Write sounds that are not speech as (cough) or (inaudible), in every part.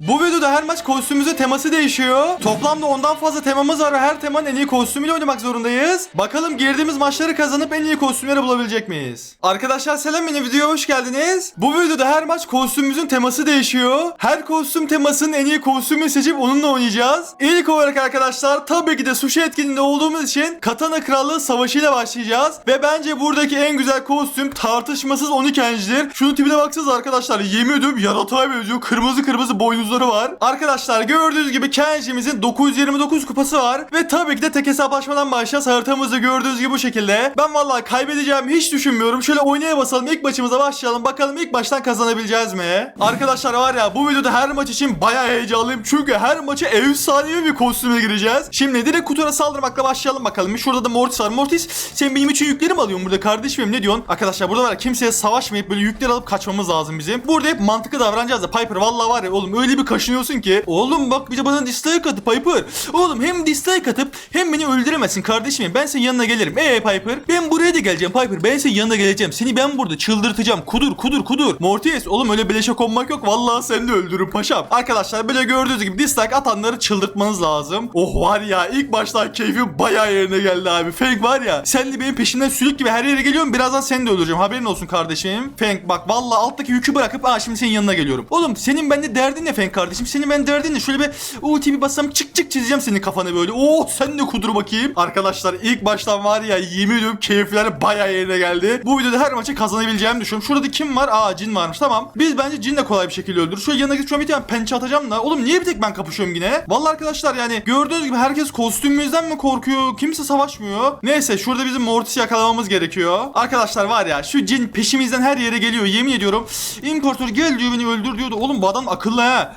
Bu videoda her maç kostümümüzün teması değişiyor. Toplamda ondan fazla temamız var her temanın en iyi kostümüyle oynamak zorundayız. Bakalım girdiğimiz maçları kazanıp en iyi kostümleri bulabilecek miyiz? Arkadaşlar selam yeni videoya hoş geldiniz. Bu videoda her maç kostümümüzün teması değişiyor. Her kostüm temasının en iyi kostümü seçip onunla oynayacağız. İlk olarak arkadaşlar tabii ki de sushi etkinliğinde olduğumuz için Katana Krallığı Savaşı ile başlayacağız. Ve bence buradaki en güzel kostüm tartışmasız Onikenji'dir. Şunun tipine baksanıza arkadaşlar. Yemin ediyorum yaratığa benziyor. Kırmızı kırmızı boynuzları var. Arkadaşlar gördüğünüz gibi Kenji'mizin 929 kupası var. Ve tabii ki de tek hesaplaşmadan başlayacağız. Haritamızda gördüğünüz gibi bu şekilde. Ben vallahi kaybedeceğimi hiç düşünmüyorum. Şöyle oynaya basalım. İlk maçımıza başlayalım. Bakalım ilk baştan kazanabileceğiz mi? Arkadaşlar var ya bu videoda her maç için bayağı heyecanlıyım. Çünkü her maçı efsanevi bir kostüme gireceğiz. Şimdi direkt kutuya saldırmakla başlayalım bakalım. Şurada da Mortis var. Mortis sen benim için yükleri mi alıyorsun burada kardeşim ne diyorsun? Arkadaşlar burada var ya kimseye savaşmayıp böyle yükleri alıp kaçmamız lazım bizim. Burada hep mantıklı davranacağız da Piper vallahi var ya oğlum öyle kaşınıyorsun ki. Oğlum bak bir de bana dislike atıp Piper. Oğlum hem dislike atıp hem beni öldüremezsin kardeşim. Ben senin yanına gelirim. Ee Piper ben buraya da geleceğim Piper. Ben senin yanına geleceğim. Seni ben burada çıldırtacağım. Kudur kudur kudur. Mortis oğlum öyle beleşe konmak yok. Vallahi seni de öldürürüm paşam. Arkadaşlar böyle gördüğünüz gibi dislike atanları çıldırtmanız lazım. Oh var ya ilk başta keyfim bayağı yerine geldi abi. Feng var ya sen de benim peşimden sülük gibi her yere geliyorsun. Birazdan seni de öldüreceğim. Haberin olsun kardeşim. Feng bak vallahi alttaki yükü bırakıp aa şimdi senin yanına geliyorum. Oğlum senin bende derdin ne Feng kardeşim? Senin ben derdin? Şöyle bir ulti bir bassam çık çık çizeceğim senin kafanı böyle. Oh sen de kudur bakayım. Arkadaşlar ilk baştan var ya yemin ediyorum keyifler bayağı yerine geldi. Bu videoda her maçı kazanabileceğimi düşünüyorum. Şurada da kim var? Aa Jin varmış tamam. Biz bence Jin'le kolay bir şekilde öldürürüz. Şöyle yanına gidip şöyle pençe atacağım da. Oğlum niye bir tek ben kapışıyorum yine? Vallahi arkadaşlar yani gördüğünüz gibi herkes kostümümüzden mi korkuyor? Kimse savaşmıyor. Neyse şurada bizim Mortis'i yakalamamız gerekiyor. Arkadaşlar var ya şu Jin peşimizden her yere geliyor. Yemin ediyorum. İmparator gel diyor beni öldür diyordu. Oğlum bu adam akıllı ha.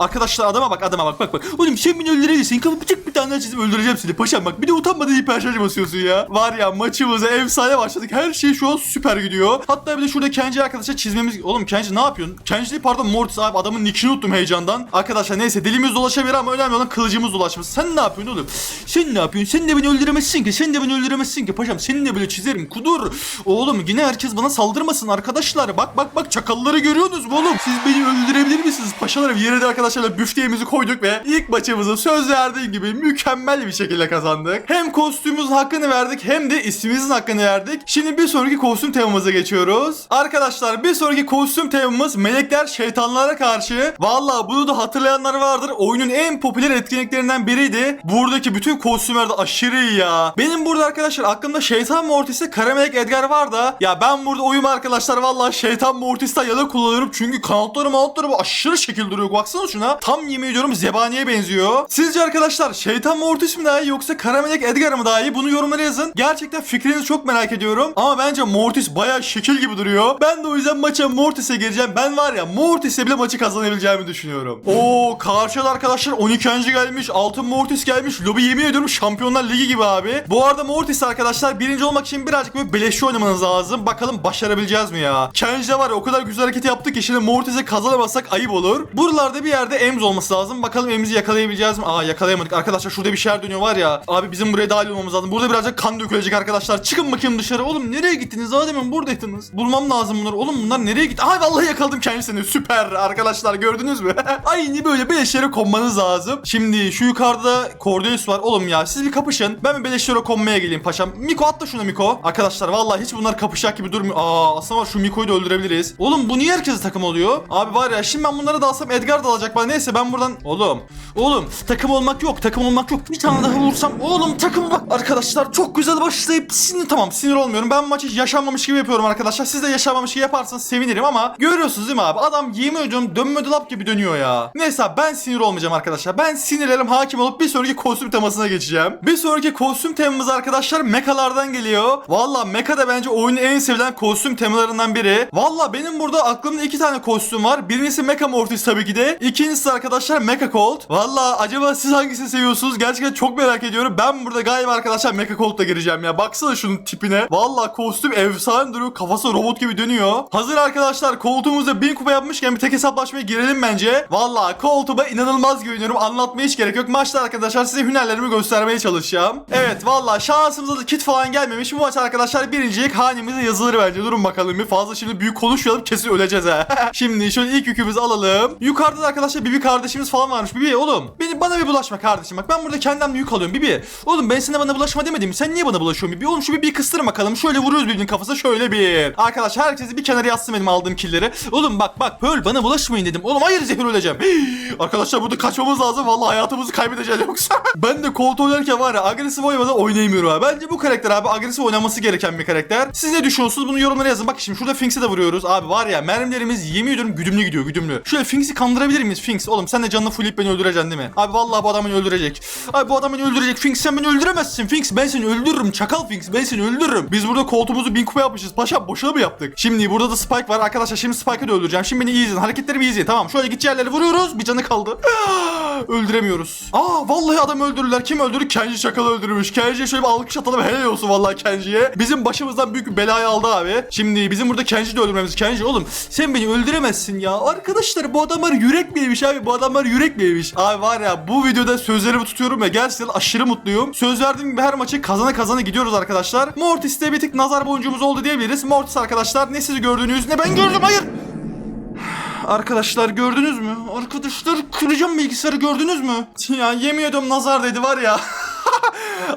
Arkadaşlar adama bak adama bak bak bak. Oğlum sen beni öldürebilirsin. Kapı bıçak bir tane çizip öldüreceğim seni. Paşam bak bir de utanmadan hiper şarj basıyorsun ya. Var ya maçımıza efsane başladık. Her şey şu an süper gidiyor. Hatta bir de şurada Kenji arkadaşa çizmemiz... Oğlum Kenji ne yapıyorsun? Kenji değil pardon Mortis abi adamın nickini unuttum heyecandan. Arkadaşlar neyse dilimiz dolaşabilir ama önemli olan kılıcımız dolaşması. Sen ne yapıyorsun oğlum? Sen ne yapıyorsun? Sen de beni öldüremezsin ki. Sen de beni öldüremezsin ki. Paşam seni de böyle çizerim. Kudur. Oğlum yine herkes bana saldırmasın arkadaşlar. Bak bak bak çakalları görüyorsunuz mu oğlum? Siz beni öldürebilir misiniz? Paşalarım yere de arkadaşlarla büfteyemizi koyduk ve ilk maçımızı söz verdiğim gibi mükemmel bir şekilde kazandık. Hem kostümümüzün hakkını verdik hem de ismimizin hakkını verdik. Şimdi bir sonraki kostüm temamıza geçiyoruz. Arkadaşlar bir sonraki kostüm temamız melekler şeytanlara karşı. Valla bunu da hatırlayanlar vardır. Oyunun en popüler etkinliklerinden biriydi. Buradaki bütün kostümler de aşırı iyi ya. Benim burada arkadaşlar aklımda şeytan mortisi kara melek Edgar var da ya ben burada oyum arkadaşlar valla şeytan mortis'ten yana kullanıyorum. Çünkü kanatları manatları bu aşırı şekil duruyor. Baksana şuna. Tam yemin ediyorum zebaniye benziyor. Sizce arkadaşlar şeytan mortis mi daha iyi yoksa kara melek Edgar mı daha iyi? Bunu yorumlara yazın. Gerçekten fikrinizi çok merak ediyorum. Ama bence Mortis baya şekil gibi duruyor. Ben de o yüzden maça Mortis'e gireceğim. Ben var ya Mortis'e bile maçı kazanabileceğimi düşünüyorum. Oo karşıda arkadaşlar 12. gelmiş. Altın Mortis gelmiş. Lobi yemin ediyorum Şampiyonlar Ligi gibi abi. Bu arada Mortis arkadaşlar birinci olmak için birazcık böyle beleşçi oynamanız lazım. Bakalım başarabileceğiz mi ya? Kenji'de var ya o kadar güzel hareket yaptık ki şimdi Mortis'e kazanamazsak ayıp olur. Buralarda bir yerde Ems olması lazım. Bakalım Ems'i yakalayabileceğiz mi? Aa yakalayamadık. Arkadaşlar şurada bir şeyler dönüyor var ya. Abi bizim buraya dahil olmamız lazım. Burada birazcık kan dökülecek arkadaşlar. Çıkın bakayım dışarı. Oğlum nereye gittiniz? Daha buradaydınız. Bulmam lazım bunları. Oğlum bunlar nereye gitti? Ay vallahi yakaladım kendisini. Süper arkadaşlar gördünüz mü? (laughs) Aynı böyle beleşlere konmanız lazım. Şimdi şu yukarıda Cordelis var. Oğlum ya siz bir kapışın. Ben bir beleşlere konmaya geleyim paşam. Miko atla şuna Miko. Arkadaşlar vallahi hiç bunlar kapışacak gibi durmuyor. Aa aslında var şu Miko'yu da öldürebiliriz. Oğlum bu niye herkese takım oluyor? Abi var ya şimdi ben bunları da alsam Edgar da alacak bana. Neyse ben buradan... Oğlum. Oğlum takım olmak yok. Takım olmak yok. Bir tane daha vursam. Oğlum takım var. Arkadaşlar çok güzel başlayıp sinir tamam sinir olmuyorum. Ben maçı yaşanmamış gibi yapıyorum arkadaşlar. Siz de yaşanmamış gibi yaparsanız sevinirim ama görüyorsunuz değil mi abi? Adam yemin ediyorum dönme dolap gibi dönüyor ya. Neyse ben sinir olmayacağım arkadaşlar. Ben sinirlerim hakim olup bir sonraki kostüm temasına geçeceğim. Bir sonraki kostüm temamız arkadaşlar mekalardan geliyor. Valla meka da bence oyunun en sevilen kostüm temalarından biri. Valla benim burada aklımda iki tane kostüm var. Birincisi Mecha Mortis tabii ki de. İkincisi arkadaşlar Mecha Colt. Valla acaba siz hangisini seviyorsunuz? Gerçekten çok merak ediyorum. Ben burada galiba arkadaşlar Mecha Colt'la gireceğim ya. Baksana şunun tipine. Valla kostüm efsane duruyor. Kafası robot gibi dönüyor. Hazır arkadaşlar koltuğumuzda 1000 kupa yapmışken bir tek hesaplaşmaya girelim bence. Valla koltuğuma inanılmaz güveniyorum. Anlatmaya hiç gerek yok. Maçta arkadaşlar size hünerlerimi göstermeye çalışacağım. Evet valla şansımıza da kit falan gelmemiş. Bu maç arkadaşlar birincilik hanemize yazılır bence. Durun bakalım bir fazla şimdi büyük konuşmayalım kesin öleceğiz ha. (laughs) şimdi şöyle ilk yükümüzü alalım. Yukarıda da arkadaşlar arkadaşlar Bibi kardeşimiz falan varmış. Bibi oğlum beni bana bir bulaşma kardeşim. Bak ben burada kendimden yük alıyorum Bibi. Oğlum ben sana bana bulaşma demedim. Sen niye bana bulaşıyorsun Bibi? Oğlum şu Bibi'yi kıstırın bakalım. Şöyle vuruyoruz birbirinin kafasına şöyle bir. Arkadaşlar herkesi bir kenara yatsın benim aldığım killeri. Oğlum bak bak Pearl bana bulaşmayın dedim. Oğlum hayır zehir öleceğim. (gasps) arkadaşlar burada kaçmamız lazım. Vallahi hayatımızı kaybedeceğiz yoksa. (laughs) ben de koltuğu oynarken var ya agresif oynamadan oynayamıyorum abi. Bence bu karakter abi agresif oynaması gereken bir karakter. Siz ne düşünüyorsunuz? Bunu yorumlara yazın. Bak şimdi şurada Finks'e de vuruyoruz. Abi var ya mermilerimiz yemin ediyorum güdümlü gidiyor güdümlü. Şöyle Finks'i kandırabilir miyiz Finks? Oğlum sen de canını fulleyip beni öldüreceksin değil mi? Abi vallahi bu adam beni öldürecek. Abi bu adam beni öldürecek. Finks sen beni öldüremezsin. Finks ben seni öldürürüm. Çakal Finks ben seni öldürürüm. Biz burada koltuğumuzu bin kupa yapmışız. Paşa boşuna mı yaptık? Şimdi burada da Spike var. Arkadaşlar şimdi Spike'ı da öldüreceğim. Şimdi beni iyi izleyin. Hareketlerimi iyi izleyin. Tamam şöyle gideceği yerlere vuruyoruz. Bir canı kaldı. (gasps) Öldüremiyoruz. Aa vallahi adam öldürürler. Kim öldürür? Kenji Çakal'ı öldürmüş. Kenji'ye şöyle bir alkış atalım. Helal olsun vallahi Kenji'ye. Bizim başımızdan büyük bir belayı aldı abi. Şimdi bizim burada Kenji'yi de öldürmemiz. Kenji oğlum sen beni öldüremezsin ya. Arkadaşlar bu adamlar yürek mi yemiş abi? Bu adamlar yürek mi yemiş? Abi var ya bu videoda sözlerimi tutuyorum ve gerçekten aşırı mutluyum. Söz verdiğim gibi her maçı kazana kazana gidiyoruz arkadaşlar. Mortis'te bir tık nazar boncuğumuz oldu diyebiliriz. Mortis arkadaşlar ne siz gördüğünüz ne ben gördüm hayır. (sighs) Arkadaşlar gördünüz mü? Arkadaşlar kıracağım bilgisayarı gördünüz mü? (laughs) Ya yemin ediyorum nazar dedi var ya. (laughs)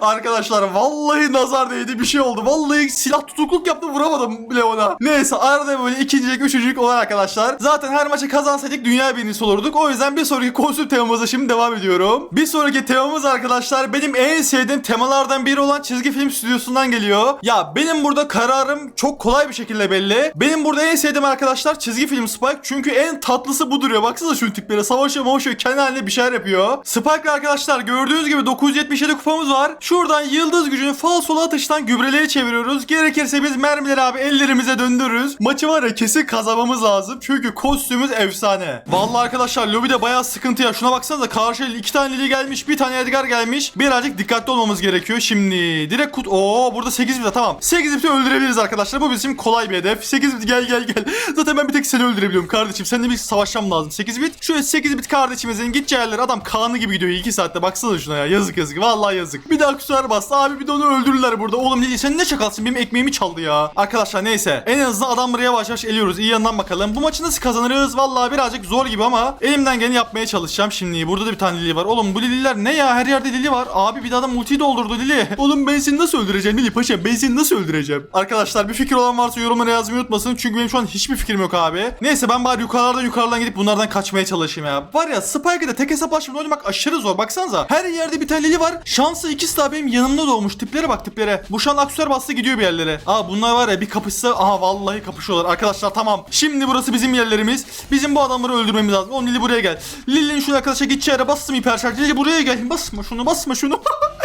Arkadaşlar vallahi nazar değdi bir şey oldu. Vallahi silah tutukluk yaptım vuramadım bile ona. Neyse arada böyle ikincilik üçüncülük olan arkadaşlar. Zaten her maçı kazansaydık dünya birincisi olurduk. O yüzden bir sonraki konsül temamıza şimdi devam ediyorum. Bir sonraki temamız arkadaşlar benim en sevdiğim temalardan biri olan çizgi film stüdyosundan geliyor. Ya benim burada kararım çok kolay bir şekilde belli. Benim burada en sevdiğim arkadaşlar çizgi film Spike. Çünkü en tatlısı bu duruyor. Baksanıza şu tiplere. Savaşıyor mavaşıyor. Kendi haline bir şeyler yapıyor. Spike arkadaşlar gördüğünüz gibi 977 kupamız var. Şuradan yıldız gücünü falsolu atıştan gübreleye çeviriyoruz. Gerekirse biz mermileri abi ellerimize döndürürüz. Maçı var ya kesin kazanmamız lazım. Çünkü kostümümüz efsane. Vallahi arkadaşlar lobide bayağı sıkıntı ya. Şuna baksanıza karşı iki tane Lili gelmiş. Bir tane Edgar gelmiş. Birazcık dikkatli olmamız gerekiyor. Şimdi direkt kut... Oo burada 8 bit tamam. 8 biti öldürebiliriz arkadaşlar. Bu bizim kolay bir hedef. 8 bit gel gel gel. (laughs) Zaten ben bir tek seni öldürebiliyorum kardeşim. Seninle bir savaşmam lazım. 8 bit. Şöyle 8 bit kardeşimizin gideceği yerlere adam kanı gibi gidiyor 2 saatte. Baksana şuna ya. Yazık yazık. Vallahi yazık. Bir daha kusura bastı. Abi bir de onu öldürürler burada. Oğlum Lili sen ne çakalsın? Benim ekmeğimi çaldı ya. Arkadaşlar neyse. En azından adamları yavaş yavaş eliyoruz. İyi yandan bakalım. Bu maçı nasıl kazanırız? Vallahi birazcık zor gibi ama elimden geleni yapmaya çalışacağım şimdi. Burada da bir tane Lili var. Oğlum bu Lililer ne ya? Her yerde Lili var. Abi bir de adam multiyi doldurdu Lili. (laughs) Oğlum ben seni nasıl öldüreceğim Lili paşa? Ben seni nasıl öldüreceğim? Arkadaşlar bir fikir olan varsa yorumlara yazmayı unutmasın. Çünkü benim şu an hiçbir fikrim yok abi. Neyse ben bari yukarılardan yukarıdan gidip bunlardan kaçmaya çalışayım ya. Var ya Spike'da tek hesaplaşmada oynamak aşırı zor. Baksanıza. Her yerde bir tane Lili var. Şansı ikisi de benim yanımda doğmuş. Tiplere bak tiplere. Bu şu an aksiyonlar bastı gidiyor bir yerlere. Aa bunlar var ya bir kapışsa. Aha vallahi kapışıyorlar. Arkadaşlar tamam. Şimdi burası bizim yerlerimiz. Bizim bu adamları öldürmemiz lazım. O Lili buraya gel. Lili'nin şu arkadaşa gideceği yere bastım hiper şarj. Lili buraya gel. Basma şunu basma şunu. (laughs)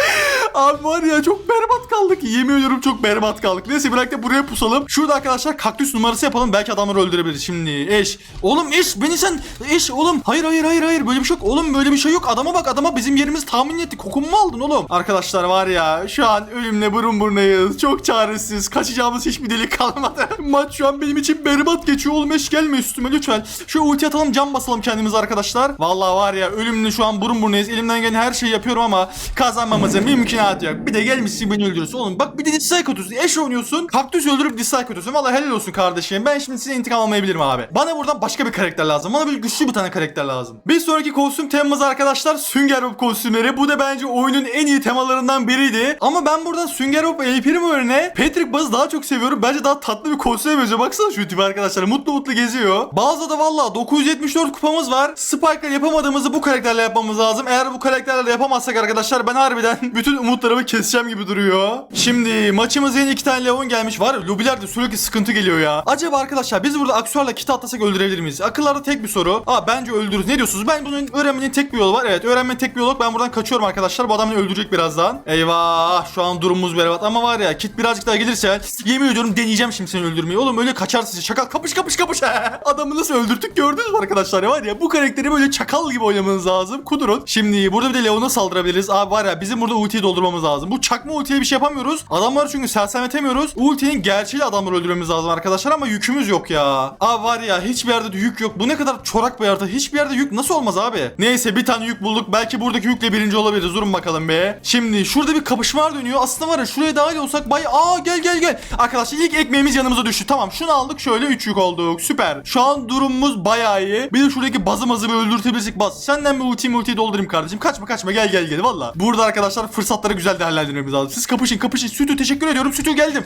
Abi var ya çok berbat kaldık. Yemin çok berbat kaldık. Neyse da buraya pusalım. Şurada arkadaşlar kaktüs numarası yapalım. Belki adamları öldürebiliriz. Şimdi eş. Oğlum eş beni sen eş oğlum. Hayır hayır hayır hayır böyle bir şey yok. Oğlum böyle bir şey yok. Adama bak adama bizim yerimizi tahmin etti. Kokumu mu aldın oğlum? Arkadaşlar var ya şu an ölümle burun burnayız. Çok çaresiz. Kaçacağımız hiçbir delik kalmadı. (laughs) Maç şu an benim için berbat geçiyor. Oğlum eş gelme üstüme lütfen. Şu ulti atalım cam basalım kendimize arkadaşlar. Vallahi var ya ölümle şu an burun burnayız. Elimden gelen her şeyi yapıyorum ama kazanmamızın mümkünatı yok. Bir de gelmişsin beni öldürüyorsun. Oğlum bak bir de dislike atıyorsun. Eş oynuyorsun. Kaktüs öldürüp dislike atıyorsun. Vallahi helal olsun kardeşim. Ben şimdi size intikam almayabilirim abi. Bana buradan başka bir karakter lazım. Bana böyle güçlü bir tane karakter lazım. Bir sonraki kostüm temamız arkadaşlar Sünger Bob kostümleri. Bu da bence oyunun en iyi temalarından biriydi. Ama ben buradan Sünger Bob El Primo Patrick Buzz'ı daha çok seviyorum. Bence daha tatlı bir kostüme benziyor. Baksana şu tipi arkadaşlar. Mutlu mutlu geziyor. Bazıda da valla 974 kupamız var. Spike'la yapamadığımızı bu karakterle yapmamız lazım. Eğer bu karakterlerle yapamazsak arkadaşlar ben harbiden bütün umutlarımı keseceğim gibi duruyor. Şimdi maçımıza yeni iki tane Leon gelmiş. Var lobilerde sürekli sıkıntı geliyor ya. Acaba arkadaşlar biz burada aksiyonla kit atlasak öldürebilir miyiz? Akıllarda tek bir soru. Aa bence öldürürüz. Ne diyorsunuz? Ben bunun öğrenmenin tek bir yolu var. Evet öğrenmenin tek bir yolu yok. Ben buradan kaçıyorum arkadaşlar. Bu adam beni öldürecek birazdan. Eyvah şu an durumumuz berbat. Ama var ya kit birazcık daha gelirse yemin ediyorum deneyeceğim şimdi seni öldürmeyi. Oğlum öyle kaçarsın. Şakal kapış kapış kapış. (laughs) Adamı nasıl öldürttük gördünüz mü arkadaşlar? Var ya bu karakteri böyle çakal gibi oynamanız lazım. Kudurun. Şimdi burada bir de Leon'a saldırabiliriz. Abi var ya bizim burada ultiyi doldurmamız doldurmamız lazım. Bu çakma ultiye bir şey yapamıyoruz. Adamları çünkü sersemletemiyoruz. Ultinin gerçeğiyle adamları öldürmemiz lazım arkadaşlar ama yükümüz yok ya. Aa var ya hiçbir yerde de yük yok. Bu ne kadar çorak bir harita. Hiçbir yerde yük nasıl olmaz abi? Neyse bir tane yük bulduk. Belki buradaki yükle birinci olabiliriz. Durun bakalım be. Şimdi şurada bir kapışmalar dönüyor. Aslında var ya şuraya dahil olsak bay... Aa gel gel gel. Arkadaşlar ilk ekmeğimiz yanımıza düştü. Tamam şunu aldık şöyle 3 yük olduk. Süper. Şu an durumumuz bayağı iyi. Bir de şuradaki bazı mazı bir öldürtebilirsek baz. Senden bir ulti ulti doldurayım kardeşim. Kaçma kaçma gel gel gel valla. Burada arkadaşlar fırsatları güzel değerlendirmemiz lazım. Siz kapışın kapışın. Sütü teşekkür ediyorum. Sütü geldim.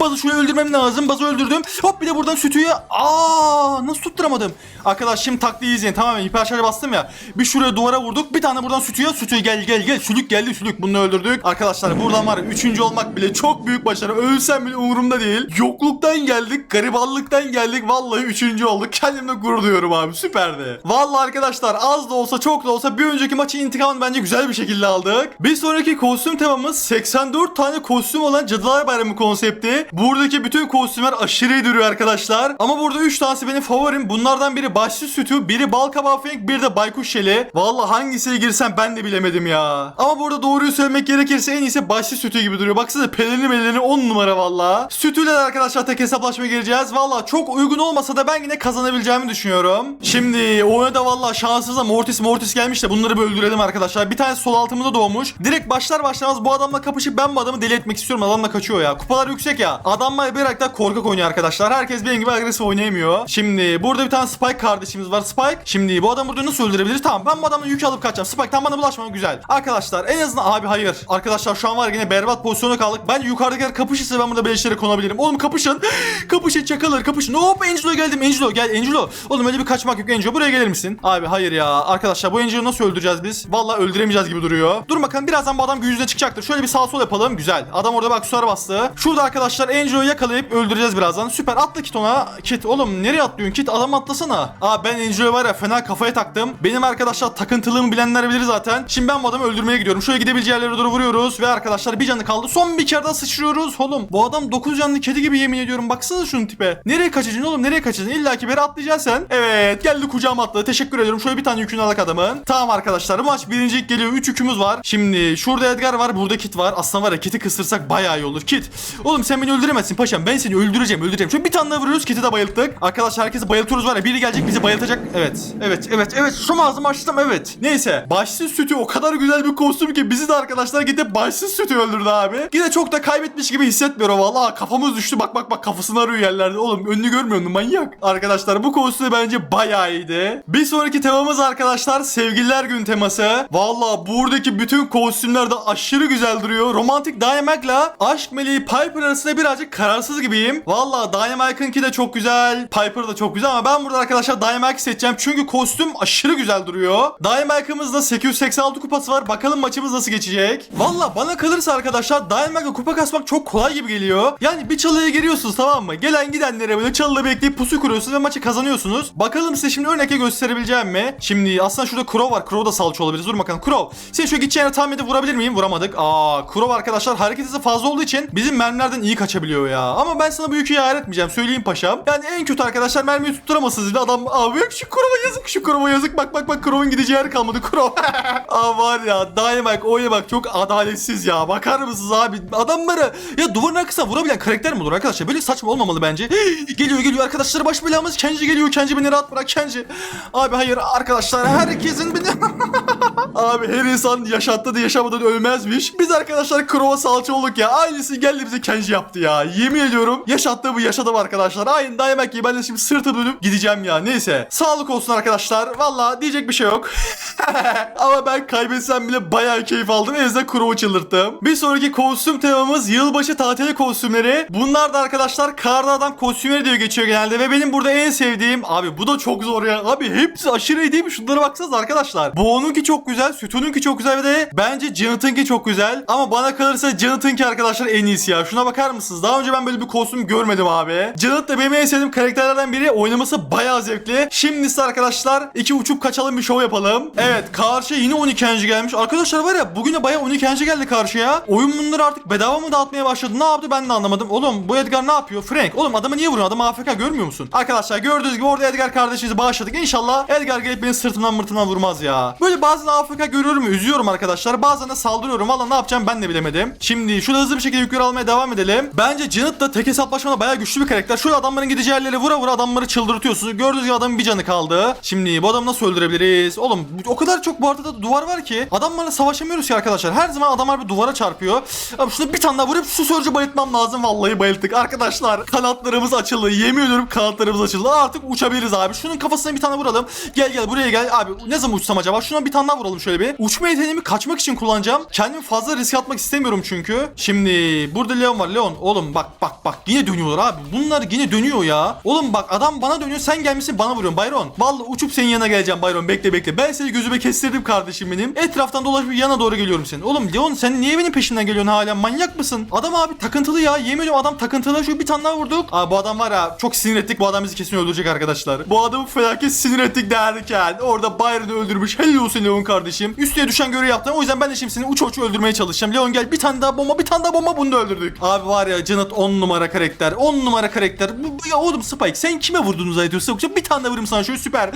Bazı şurayı öldürmem lazım. Bazı öldürdüm. Hop bir de buradan sütüyü. Aa nasıl tutturamadım? Arkadaş şimdi taktiği izleyin. Tamamen hiper şarja bastım ya. Bir şuraya duvara vurduk. Bir tane buradan sütüye. Sütüye gel gel gel. Sülük geldi sülük. Bunu öldürdük. Arkadaşlar buradan var üçüncü olmak bile çok büyük başarı. Ölsem bile umurumda değil. Yokluktan geldik. Garibanlıktan geldik. Vallahi üçüncü olduk. Kendimle gurur duyuyorum abi. Süperdi. Vallahi arkadaşlar az da olsa çok da olsa bir önceki maçın intikamını bence güzel bir şekilde aldık. Bir sonraki kostüm temamız 84 tane kostüm olan Cadılar Bayramı konsepti. Buradaki bütün kostümler aşırı duruyor arkadaşlar. Ama burada 3 tanesi benim favorim. Bunlardan biri başlı sütü, biri bal kabağı fenk, bir de baykuş şeli. Vallahi hangisiye girsem ben de bilemedim ya. Ama burada doğruyu söylemek gerekirse en iyisi başlı sütü gibi duruyor. Baksana pelerini meleni 10 numara valla. Sütüyle de arkadaşlar tek hesaplaşmaya gireceğiz. Valla çok uygun olmasa da ben yine kazanabileceğimi düşünüyorum. Şimdi oyuna da valla şanssızla Mortis Mortis gelmiş de bunları bir öldürelim arkadaşlar. Bir tane sol altımda doğmuş. Direkt başlar başlamaz bu adamla kapışıp ben bu adamı deli etmek istiyorum. Adamla kaçıyor ya. Kupalar yüksek ya. Adamla bir dakika korkak oynuyor arkadaşlar. Herkes benim gibi agresif oynayamıyor. Şimdi burada bir tane Spike kardeşimiz var. Spike. Şimdi bu adamı burada nasıl öldürebiliriz? Tamam ben bu adamla yük alıp kaçacağım. Spike tam bana bulaşma. Güzel. Arkadaşlar en azından abi hayır. Arkadaşlar şu an var yine berbat pozisyona kaldık. Ben yukarıdakiler kapışırsa ben burada beleşlere konabilirim. Oğlum kapışın. (gasps) kapışın çakalar kapışın. Hop Angelo geldim. Angelo gel Angelo. Oğlum öyle bir kaçmak yok Angelo. Buraya gelir misin? Abi hayır ya. Arkadaşlar bu Angelo'yu nasıl öldüreceğiz biz? Vallahi öldüremeyeceğiz gibi duruyor. Dur bakalım birazdan bu adam gün yüzüne çıkacaktır. Şöyle bir sağ sol yapalım. Güzel. Adam orada bak suar bastı. Şurada arkadaşlar Angelo'yu yakalayıp öldüreceğiz birazdan. Süper. Atla Kit ona. Kit oğlum nereye atlıyorsun? Kit adam atlasana. Aa ben Angelo'ya var ya fena kafaya taktım. Benim arkadaşlar takıntılığımı bilenler bilir zaten. Şimdi ben bu adamı öldürmeye gidiyorum. Şöyle gidebileceği yerlere doğru vuruyoruz. Ve arkadaşlar bir canı kaldı. Son bir kere daha sıçrıyoruz. Oğlum bu adam 9 canlı kedi gibi yemin ediyorum. Baksana şunun tipe. Nereye kaçacaksın oğlum? Nereye kaçacaksın? İlla ki beri atlayacaksın sen. Evet geldi kucağıma atladı. Teşekkür ediyorum. Şöyle bir tane yükünü alak adamın. Tamam arkadaşlar maç birincilik geliyor. 3 yükümüz var. Şimdi şurada Edgar var. Burada Kit var. Aslında var ya Kit'i kısırsak bayağı iyi olur. Kit. Oğlum sen beni öldüremezsin paşam. Ben seni öldüreceğim öldüreceğim. Şöyle bir tane daha vuruyoruz. Kit'i de bayılttık. Arkadaşlar herkesi bayıltıyoruz var ya. Biri gelecek bizi bayıltacak. Evet. Evet. Evet. Evet. Şu ağzımı açtım. Evet. Neyse. Başsız sütü o kadar güzel bir kostüm ki bizi de arkadaşlar gidip başsız sütü öldürdü abi. Yine çok da kaybetmiş gibi hissetmiyorum valla. Kafamız düştü. Bak bak bak kafasını arıyor yerlerde. Oğlum önünü görmüyor manyak? Arkadaşlar bu kostüm bence bayağı iyiydi. Bir sonraki temamız arkadaşlar sevgililer gün teması. Valla buradaki bütün kostümler de aşırı güzel duruyor. Romantik Dynamite'la aşk meleği Piper arasında birazcık kararsız gibiyim. Valla Dynamite'ınki de çok güzel. Piper da çok güzel ama ben burada arkadaşlar Dynamite seçeceğim. Çünkü kostüm aşırı güzel duruyor. Dynamite'ımızda 886 kupası var. Bakalım maçımız nasıl geçecek. Valla bana kalırsa arkadaşlar Dynamite'la kupa kasmak çok kolay gibi geliyor. Yani bir çalıya giriyorsunuz tamam mı? Gelen gidenlere böyle çalıda bekleyip pusu kuruyorsunuz ve maçı kazanıyorsunuz. Bakalım size şimdi örnekle gösterebileceğim mi? Şimdi aslında şurada Crow var. Crow da salça olabilir. Dur bakalım Crow. Sen şöyle gideceğini tahmin edip vurabilir miyim? Vuramadık. Aa Crow arkadaşlar hareket hızı fazla olduğu için bizim mermilerden iyi kaçabiliyor ya. Ama ben sana bu yükü yar etmeyeceğim. Söyleyeyim paşam. Yani en kötü arkadaşlar mermiyi tutturamazsınız. Bir adam abi şu Crow'a yazık. Şu Crow'a yazık. Bak bak bak Crow'un gideceği yer kalmadı. Crow. (laughs) Aa var ya Dynamite oyuna bak çok adaletsiz ya. Bakar mısınız abi? Adamları ya duvarın arkasına vurabilen karakter mi olur arkadaşlar? Böyle saçma olmamalı bence. (gasps) geliyor geliyor arkadaşlar baş belamız Kenji geliyor. Kenji beni rahat bırak Kenji. Abi hayır arkadaşlar herkesin beni (laughs) Abi her insan yaşattı da yaşamadan ölmezmiş. Biz arkadaşlar Krova salça olduk ya. Aynısı geldi bize Kenji yaptı ya. Yemin ediyorum yaşattı bu yaşadım arkadaşlar. Aynı dayamak ki ben de şimdi sırtı dönüp gideceğim ya. Neyse. Sağlık olsun arkadaşlar. Valla diyecek bir şey yok. (laughs) Ama ben kaybetsem bile bayağı keyif aldım. En azından Krov'u çıldırttım. Bir sonraki kostüm temamız yılbaşı tatili kostümleri. Bunlar da arkadaşlar karda adam kostümleri diye geçiyor genelde. Ve benim burada en sevdiğim abi bu da çok zor ya. Abi hepsi aşırı iyi değil mi? Şunlara baksanıza arkadaşlar. Bu onunki çok güzel. Sütununki çok güzel ve de bence Çok güzel. Ama bana kalırsa Jonathan'ınki arkadaşlar en iyisi ya. Şuna bakar mısınız? Daha önce ben böyle bir kostüm görmedim abi. Jonathan da benim en sevdiğim karakterlerden biri. Oynaması bayağı zevkli. Şimdi ise arkadaşlar iki uçup kaçalım bir şov yapalım. Evet karşıya yine 12 enci gelmiş. Arkadaşlar var ya bugün de bayağı 12 enci geldi karşıya. Oyun bunları artık bedava mı dağıtmaya başladı? Ne yaptı ben de anlamadım. Oğlum bu Edgar ne yapıyor? Frank. Oğlum adamı niye vuruyor? Adam AFK görmüyor musun? Arkadaşlar gördüğünüz gibi orada Edgar kardeşimizi bağışladık. İnşallah Edgar gelip beni sırtımdan mırtımdan vurmaz ya. Böyle bazen AFK görüyorum üzüyorum arkadaşlar. Bazen de saldırıyorum. Valla ne yapacağım ben de bilemedim. Şimdi şurada hızlı bir şekilde yükleri almaya devam edelim. Bence Janet da tek hesaplaşmada bayağı güçlü bir karakter. Şöyle adamların gideceği yerlere vura vura adamları çıldırtıyorsunuz. Gördüğünüz gibi adamın bir canı kaldı. Şimdi bu adamı nasıl öldürebiliriz? Oğlum o kadar çok bu arada da duvar var ki adamlarla savaşamıyoruz ki arkadaşlar. Her zaman adamlar bir duvara çarpıyor. Abi şunu bir tane daha vurup şu sörcü bayıltmam lazım. Vallahi bayılttık. Arkadaşlar kanatlarımız açıldı. Yemin ediyorum kanatlarımız açıldı. Artık uçabiliriz abi. Şunun kafasına bir tane vuralım. Gel gel buraya gel. Abi ne zaman uçsam acaba? Şuna bir tane daha vuralım şöyle bir. Uçma yeteneğimi kaçmak için kullanacağım. Kendimi fazla risk atmak istemiyorum çünkü. Şimdi burada Leon var. Leon oğlum bak bak bak yine dönüyorlar abi. Bunlar yine dönüyor ya. Oğlum bak adam bana dönüyor. Sen gelmişsin bana vuruyorsun Bayron. Vallahi uçup senin yanına geleceğim Bayron. Bekle bekle. Ben seni gözüme kestirdim kardeşim benim. Etraftan dolaşıp yana doğru geliyorum senin. Oğlum Leon sen niye benim peşimden geliyorsun hala? Manyak mısın? Adam abi takıntılı ya. Yemin ediyorum adam takıntılı. Şu bir tane daha vurduk. Abi bu adam var ya çok sinir ettik. Bu adam bizi kesin öldürecek arkadaşlar. Bu adamı felaket sinir ettik derken orada Byron'ı öldürmüş. Helal olsun Leon kardeşim. Üstüne düşen görevi yaptın. O yüzden ben de şimdi seni uç uç öldürmeye çalışacağım. Leon gel bir tane daha bomba bir tane daha bomba bunu da öldürdük. Abi var ya Janet 10 numara karakter. 10 numara karakter. Bu, ya oğlum Spike sen kime vurdun zannediyorsun? Yoksa bir tane daha vurayım sana şöyle süper.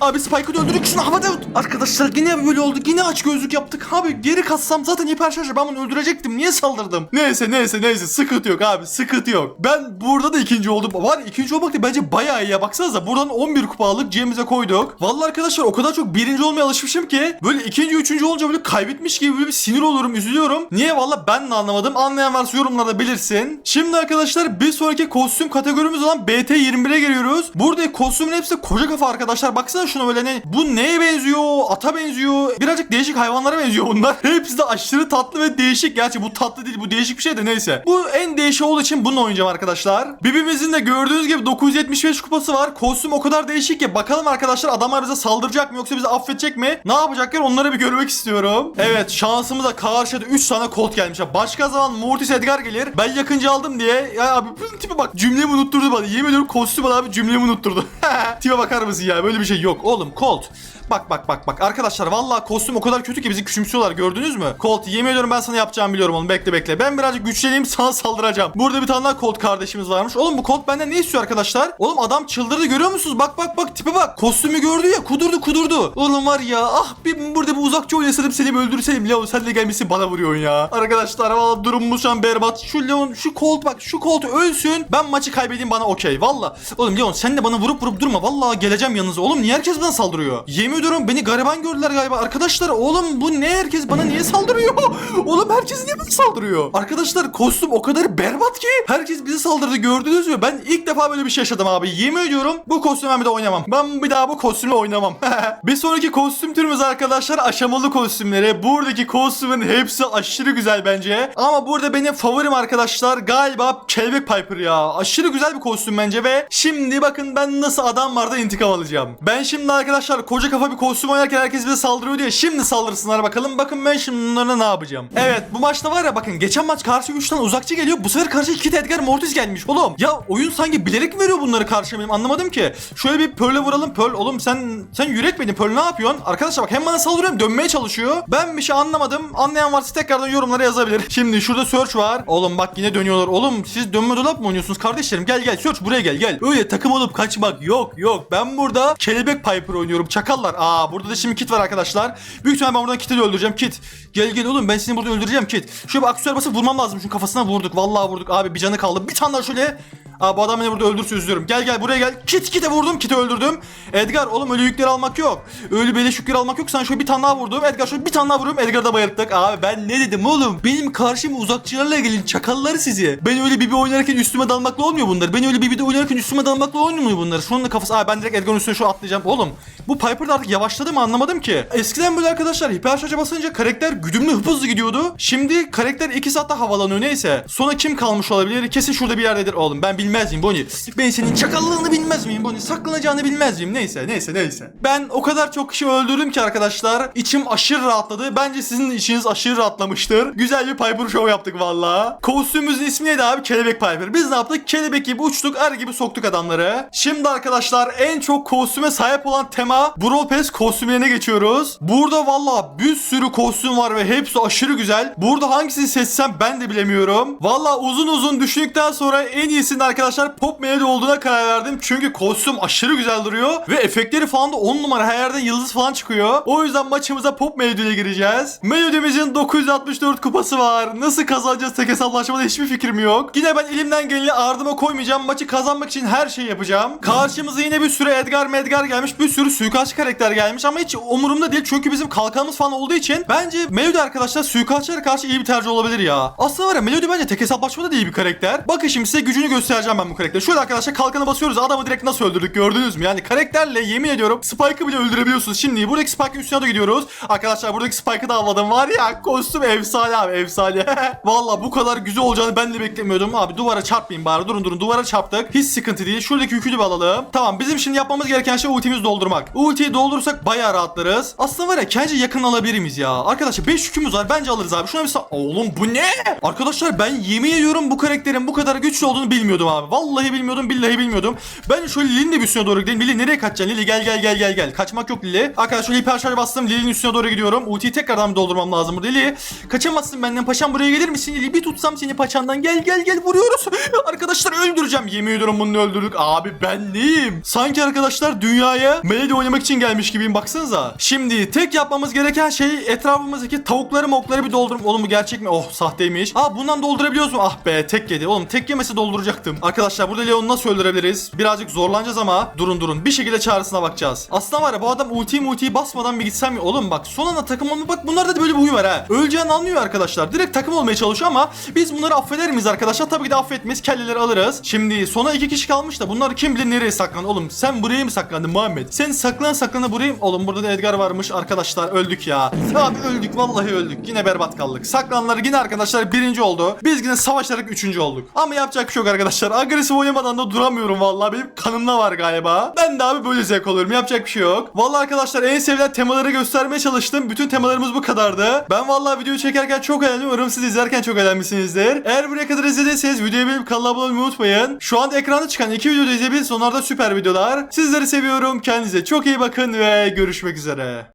Abi Spike'ı da öldürdük. Şunu havada Arkadaşlar yine böyle oldu. Yine aç gözlük yaptık. Abi geri katsam zaten hiper şarjı ben bunu öldürecektim. Niye saldırdım? Neyse neyse neyse sıkıntı yok abi sıkıntı yok. Ben burada da ikinci oldum. Var ya, ikinci olmak da bence bayağı iyi ya. Baksanıza buradan 11 kupa aldık cebimize koyduk. Vallahi arkadaşlar o kadar çok birinci olmaya alışmışım ki böyle ikinci üçüncü olunca böyle kaybetmiş gibi böyle bir sinir olurum üzülüyorum. Niye valla ben de anlamadım. Anlayan varsa yorumlarda belirsin. Şimdi arkadaşlar bir sonraki kostüm kategorimiz olan BT21'e geliyoruz. Burada kostümün hepsi koca kafa arkadaşlar. Baksana şuna böyle ne bu neye benziyor? Ata benziyor. Birazcık değişik hayvanlara benziyor bunlar. (laughs) Hepsi de aşırı tatlı ve değişik. Gerçi bu tatlı değil bu değişik bir şey de neyse. Bu en değişik olduğu için bununla oynayacağım arkadaşlar. Bibimizin de gördüğünüz gibi 975 kupası var. Kostüm o kadar değişik ki bakalım arkadaşlar adamlar bize saldıracak mı yoksa bizi affedecek mi? Ne yapacaklar onları bir görmek istiyorum. Evet şansımıza karşıda 3 tane Colt gelmiş. Ya Başka zaman Mortis Edgar gelir. Ben yakınca aldım diye. Ya abi bu tipe bak cümlemi unutturdu bana. Yemin ediyorum kostüm abi cümlemi unutturdu. (laughs) Tipe bakar mısın ya böyle bir şey yok. Oğlum Colt. Bak bak bak bak arkadaşlar vallahi kostüm o kadar kötü ki bizi küçümsüyorlar gördünüz mü? Colt yemin ediyorum ben sana yapacağımı biliyorum oğlum bekle bekle. Ben birazcık güçleneyim (laughs) sana saldıracağım. Burada bir tane daha Colt kardeşimiz varmış. Oğlum bu Colt benden ne istiyor arkadaşlar? Oğlum adam çıldırdı görüyor musunuz? Bak bak bak tipe bak. Kostümü gördü ya kudurdu kudurdu. Oğlum var ya ah bir burada bir uzakça oynasaydım seni bir öldürseydim. Leon sen de gelmişsin bana vuruyorsun ya. Arkadaşlar valla durumumuz şu an berbat. Şu Leon şu Colt bak şu Colt ölsün. Ben maçı kaybedeyim bana okey. Valla. Oğlum Leon sen de bana vurup vurup durma. Valla geleceğim yanınıza. Oğlum niye herkes bana saldırıyor? Yemin ediyorum beni gariban gördüler galiba. Arkadaşlar oğlum bu ne herkes bana niye saldırıyor? (laughs) oğlum herkes niye bana saldırıyor? Arkadaşlar kostüm o kadar berbat ki. Herkes bizi saldırdı gördünüz mü? Ben ilk defa böyle bir şey yaşadım abi. Yemin ediyorum bu kostümü ben bir de oynamam. Ben bir daha bu kostümle oynamam. (laughs) bir sonraki kostüm türümüz arkadaşlar aşamalı kostümleri. Buradaki kostümün hepsi aşırı güzel bence. Ama burada benim favorim arkadaşlar galiba Kelebek Piper ya. Aşırı güzel bir kostüm bence ve şimdi bakın ben nasıl adam vardı intikam alacağım. Ben şimdi arkadaşlar koca kafa bir kostüm oynarken herkes bize saldırıyor diye şimdi saldırsınlar bakalım. Bakın ben şimdi bunlara ne yapacağım. Evet bu maçta var ya bakın geçen maç karşı 3 tane uzakçı geliyor. Bu sefer karşı 2 Edgar Mortis gelmiş oğlum. Ya oyun sanki bilerek mi veriyor bunları karşıma benim anlamadım ki. Şöyle bir Pearl'e vuralım. Pearl oğlum sen sen yürek miydin? Pearl ne yapıyorsun? Arkadaşlar bak hem bana saldırıyor hem dönmeye çalışıyor. Ben bir şey anlamadım. Anlayan varsa tekrardan yorumlara yazabilir. Şimdi şurada search var. Oğlum bak yine dönüyorlar. Oğlum siz dönme dolap mı oynuyorsunuz kardeşlerim? Gel gel search buraya gel gel. Öyle takım olup kaçmak yok yok. Ben burada kelebek Piper oynuyorum. Çakallar. Aa burada da şimdi kit var arkadaşlar. Büyük ihtimalle ben buradan kit'i de öldüreceğim. Kit. Gel gel oğlum ben seni burada öldüreceğim kit. Şöyle bir aksesuar basıp vurmam lazım. Çünkü kafasına vurduk. Vallahi vurduk. Abi bir canı kaldı. Bir tane daha şöyle. Aa bu adam beni burada öldürse üzülürüm. Gel gel buraya gel. Kit kite vurdum. Kiti öldürdüm. Edgar oğlum öyle yükleri almak yok. Öyle beleş yükleri almak yok. Sen şöyle bir tane daha vurdum. Edgar şöyle bir tane daha vuruyorum. Edgar'ı da bayılttık. Abi ben ne dedim oğlum? Benim karşıma uzakçılarla gelin. Çakalları sizi. Ben öyle bibi oynarken üstüme dalmakla olmuyor bunlar. Ben öyle bibide oynarken üstüme dalmakla olmuyor bunlar. Şunun da kafası. Abi ben direkt Edgar'ın üstüne şu atlayacağım. Oğlum bu Piper artık yavaşladı mı anlamadım ki. Eskiden böyle arkadaşlar hiper şarja basınca karakter güdümlü hızlı gidiyordu. Şimdi karakter 2 saatte havalanıyor neyse. Sonra kim kalmış olabilir? Kesin şurada bir yerdedir oğlum. Ben bilmez miyim Bonnie? Ben senin çakallığını bilmez miyim Bonnie? Saklanacağını bilmez miyim? Neyse neyse neyse. Ben o kadar çok kişi öldürdüm ki arkadaşlar. İçim aşırı rahatladı. Bence sizin içiniz aşırı rahatlamıştır. Güzel bir Piper show yaptık valla. Kostümümüzün ismi neydi abi? Kelebek Piper. Biz ne yaptık? Kelebek gibi uçtuk, er gibi soktuk adamları. Şimdi arkadaşlar en çok kostüme sahip olan tema Brawl Pass kostümlerine geçiyoruz. Burada valla bir sürü kostüm var ve hepsi aşırı güzel. Burada hangisini seçsem ben de bilemiyorum. Valla uzun uzun düşündükten sonra en iyisini arkadaşlar arkadaşlar Pop Melody olduğuna karar verdim. Çünkü kostüm aşırı güzel duruyor. Ve efektleri falan da 10 numara. Her yerden yıldız falan çıkıyor. O yüzden maçımıza Pop Melody ile gireceğiz. Melody'mizin 964 kupası var. Nasıl kazanacağız tek hesaplaşmada hiçbir fikrim yok. Yine ben elimden geleni ardıma koymayacağım. Maçı kazanmak için her şeyi yapacağım. Karşımıza yine bir sürü Edgar Medgar gelmiş. Bir sürü suikastçı karakter gelmiş. Ama hiç umurumda değil. Çünkü bizim kalkanımız falan olduğu için bence Melody arkadaşlar suikastçılara karşı iyi bir tercih olabilir ya. Aslında var ya Melody bence tek hesaplaşmada da iyi bir karakter. Bakın şimdi size gücünü göstereceğim ben bu karakteri. Şöyle arkadaşlar kalkanı basıyoruz. Adamı direkt nasıl öldürdük gördünüz mü? Yani karakterle yemin ediyorum Spike'ı bile öldürebiliyorsunuz. Şimdi buradaki Spike'ın üstüne de gidiyoruz. Arkadaşlar buradaki Spike'ı da avladım. Var ya kostüm efsane abi efsane. (laughs) Valla bu kadar güzel olacağını ben de beklemiyordum. Abi duvara çarpmayın bari. Durun durun duvara çarptık. Hiç sıkıntı değil. Şuradaki yükü de alalım. Tamam bizim şimdi yapmamız gereken şey ultimizi doldurmak. Ultiyi doldurursak bayağı rahatlarız. Aslında var ya bence yakın alabilir miyiz ya? Arkadaşlar 5 yükümüz var. Bence alırız abi. Şuna bir Oğlum bu ne? Arkadaşlar ben yemin ediyorum bu karakterin bu kadar güçlü olduğunu bilmiyordum abi. Vallahi bilmiyordum billahi bilmiyordum. Ben şöyle Lili'nin de üstüne doğru gidelim. Lili nereye kaçacaksın? Lili gel gel gel gel gel. Kaçmak yok Lili. Arkadaşlar hiper şarj bastım. Lili'nin üstüne doğru gidiyorum. Ultiyi tekrardan doldurmam lazım burada. Lili kaçamazsın benden paşam buraya gelir misin Lili? Bir tutsam seni paçandan gel gel gel vuruyoruz. (laughs) Arkadaşlar öldüreceğim. Yemin ediyorum bunu öldürdük. Abi ben neyim? Sanki arkadaşlar dünyaya Melody oynamak için gelmiş gibiyim baksanıza. Şimdi tek yapmamız gereken şey etrafımızdaki tavukları mokları bir doldurum. Oğlum bu gerçek mi? Oh sahteymiş. Aa bundan doldurabiliyoruz mu? Ah be tek yedi. Oğlum tek yemesi dolduracaktım. Arkadaşlar burada Leon'u nasıl öldürebiliriz? Birazcık zorlanacağız ama durun durun. Bir şekilde çağrısına bakacağız. Aslında var ya bu adam ultiyi multiyi basmadan bir gitsem ya. Oğlum bak son anda takım olma bak bunlarda da böyle bir huy var ha. Öleceğini anlıyor arkadaşlar. Direkt takım olmaya çalışıyor ama biz bunları affeder miyiz arkadaşlar? Tabii ki de affetmeyiz. Kelleleri alırız. Şimdi sona iki kişi kalmış da bunlar kim bilir nereye saklandı? Oğlum sen buraya mı saklandın Muhammed? Sen saklan saklan buraya mı? Oğlum burada da Edgar varmış arkadaşlar öldük ya. Abi öldük vallahi öldük. Yine berbat kaldık. Saklananlar yine arkadaşlar birinci oldu. Biz yine savaşarak üçüncü olduk. Ama yapacak bir şey yok arkadaşlar. Agresif oynamadan da duramıyorum vallahi. Benim kanımda var galiba. Ben de abi böyle zevk alıyorum. Yapacak bir şey yok. Vallahi arkadaşlar en sevilen temaları göstermeye çalıştım. Bütün temalarımız bu kadardı. Ben vallahi videoyu çekerken çok eğlendim. Umarım siz izlerken çok eğlenmişsinizdir. Eğer buraya kadar izlediyseniz videoyu beğenip kanala abone olmayı unutmayın. Şu anda ekranda çıkan iki videoda izleyebilirsiniz. Onlar da süper videolar. Sizleri seviyorum. Kendinize çok iyi bakın ve görüşmek üzere.